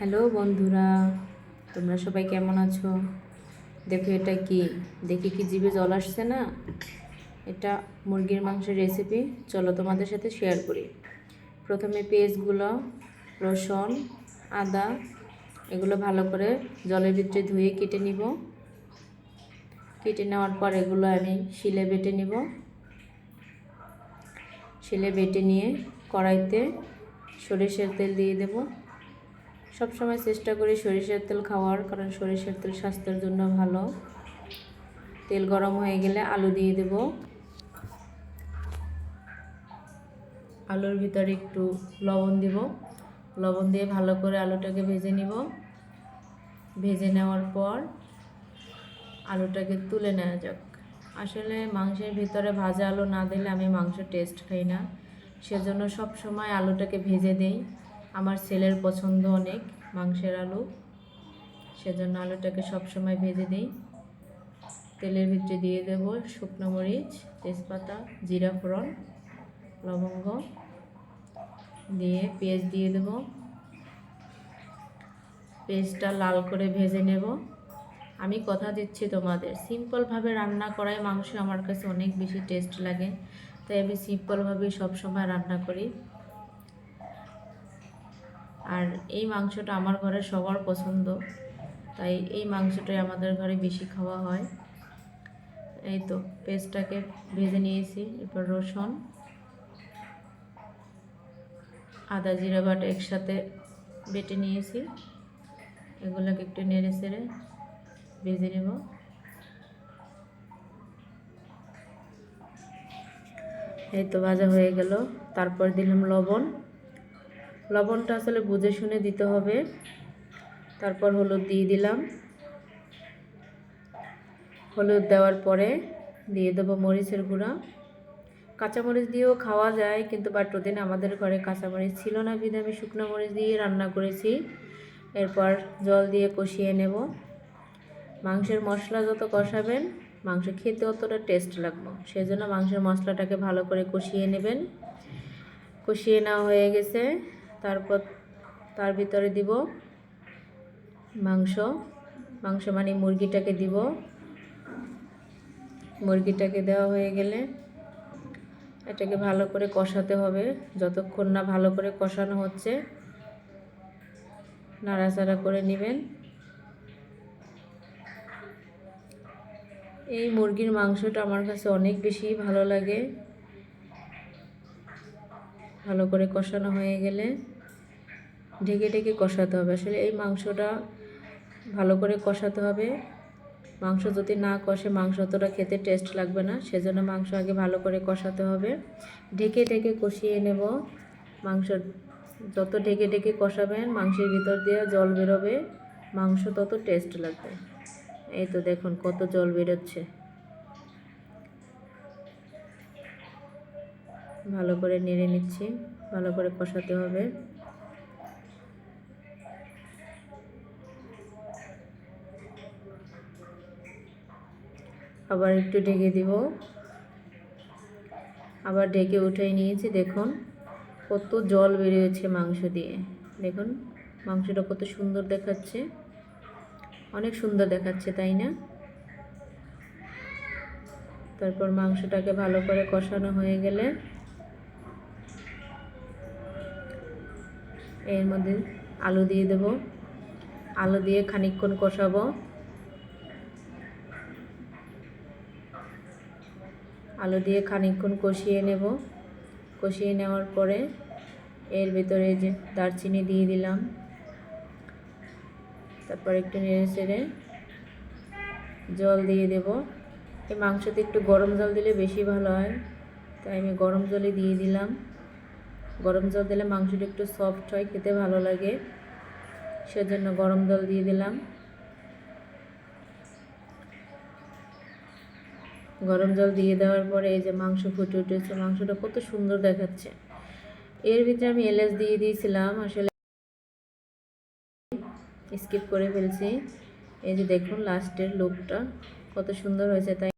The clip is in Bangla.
হ্যালো বন্ধুরা, তোমরা সবাই কেমন আছো? দেখো এটা কি? দেখি কি জিভে জল আসছে না? এটা মুরগির মাংসের রেসিপি চলো তোমাদের সাথে শেয়ার করি। প্রথমে পেঁয়াজগুলো, রসুন, আদা, এগুলো ভালো করে জলের ভিতরে ধুয়ে কেটে নিব। কেটে নেওয়ার পর এগুলো আমি শিলে বেটে নিব। শিলে বেটে নিয়ে কড়াইতে সরিষার তেল দিয়ে দেবো। সবসময় চেষ্টা করি সরিষার তেল খাওয়ার, কারণ সরিষার তেল স্বাস্থ্যের জন্য ভালো। তেল গরম হয়ে গেলে আলু দিয়ে দেব। আলুর ভিতরে একটু লবণ দিব। লবণ দিয়ে ভালো করে আলুটাকে ভেজে নিব। ভেজে নেওয়ার পর আলুটাকে তুলে নেওয়া যাক। আসলে মাংসের ভিতরে ভাজা আলু না দিলে আমি মাংস টেস্ট খাই না। সেজন্য সব সময় আলুটাকে ভেজে দেই। আমার ছেলের পছন্দ অনেক, মাংসের আলু। সেজন্য আলুটাকে সব সময় ভেজে দিই। তেলের ভিতরে দিয়ে দেব শুকনো মরিচ, তেজপাতা, জিরা ফোড়ন, লবঙ্গ। দিয়ে পেঁয়াজ দিয়ে দেব। পেঁয়াজটা লাল করে ভেজে নেব। আমি কথা দিচ্ছি তোমাদের, সিম্পলভাবে রান্না করাই মাংস আমার কাছে অনেক বেশি টেস্ট লাগে, তাই আমি সিম্পলভাবেই সবসময় রান্না করি। আর এই মাংসটা আমার ঘরে সবার পছন্দ। তাই এই মাংসটাই আমাদের ঘরে বেশি খাওয়া হয়। এই তো পেস্টটাকে ভেজে নিয়েছি, এরপর রসুন, আদা জিরা বাটা একসাথে বেটে নিয়েছি। এগুলোকে একটু নেড়ে চেড়ে ভেজে নেব। এই তো ভাজা হয়ে গেল। তারপর দিলাম লবণ। লবণটা আসলে বুঝে শুনে দিতে হবে। তারপর হলুদ দিয়ে দিলাম। হলুদ দেওয়ার পরে দিয়ে দেবো মরিচের গুঁড়া। কাঁচামরিচ দিয়েও খাওয়া যায়, কিন্তু বাট ওদিন আমাদের ঘরে কাঁচামরিচ ছিল না বিধে। আমি শুকনো মরিচ দিয়ে রান্না করেছি। এরপর জল দিয়ে কষিয়ে নেব। মাংসের মশলা যত কষাবেন, মাংস খেতে অতটা টেস্ট লাগবে সেই জন্য মাংসের মশলাটাকে ভালো করে কষিয়ে নেবেন। কষিয়ে নেওয়া হয়ে গেছে। তারপর তার ভিতরে দিব মাংস। মাংস মানে মুরগিটাকে দিব। মুরগিটাকে দেওয়া হয়ে গেলে এটাকে ভালো করে কষাতে হবে। যতক্ষণ না ভালো করে কষানো হচ্ছে, নাড়াচাড়া করে নেবেন। এই মুরগির মাংসটা আমার কাছে অনেক বেশি ভালো লাগে। ভালো করে কষানো হয়ে গেলে ঢেকে ঢেকে কষাতে হবে। আসলে এই মাংসটা ভালো করে কষাতে হবে। মাংস যদি না কষে, মাংস অতটা খেতে টেস্ট লাগবে না, সেজন্য মাংস আগে ভালো করে কষাতে হবে। ঢেকে ঢেকে কষিয়ে নেব। মাংস যত ঢেকে ঢেকে কষাবেন, মাংসের ভিতর দিয়ে জল বেরোবে। মাংস তত টেস্ট লাগবে। এই তো দেখুন কত জল বেরোচ্ছে। ভালো করে নেড়ে নিচ্ছি, ভালো করে কষাতে হবে। আবার একটু ঢেকে দিব। আবার ঢেকে উঠাই নিয়েছি, দেখুন কত জল বেরিয়েছে মাংস দিয়ে। দেখুন মাংসটা কত সুন্দর দেখাচ্ছে। অনেক সুন্দর দেখাচ্ছে, তাই না? তারপর মাংসটাকে ভালো করে কষানো হয়ে গেলে এর মধ্যে আলু দিয়ে দেব। আলু দিয়ে খানিকক্ষণ কষাবো। আলু দিয়ে খানিকক্ষণ কষিয়ে নেব। কষিয়ে নেওয়ার পরে এর ভেতরে যে দারচিনি দিয়ে দিলাম। তারপর একটু নেড়ে চেড়ে জল দিয়ে দেব। এই মাংসতে একটু গরম জল দিলে বেশি ভালো হয়। তাই আমি গরম জলই দিয়ে দিলাম। গরম জল দিলে মাংসটা একটু সফট হয়, খেতে ভালো লাগে। সেজন্য গরম জল দিয়ে দিলাম। গরম জল দিয়ে দেওয়ার পরে এই যে মাংস ফুটে উঠেছে, মাংসটা কত সুন্দর দেখাচ্ছে। এর ভিতরে আমি এলাচ দিয়ে দিয়েছিলাম, আসলে স্কিপ করে ফেলছি। এই যে দেখুন লাস্টের লুকটা কত সুন্দর হয়েছে, তাই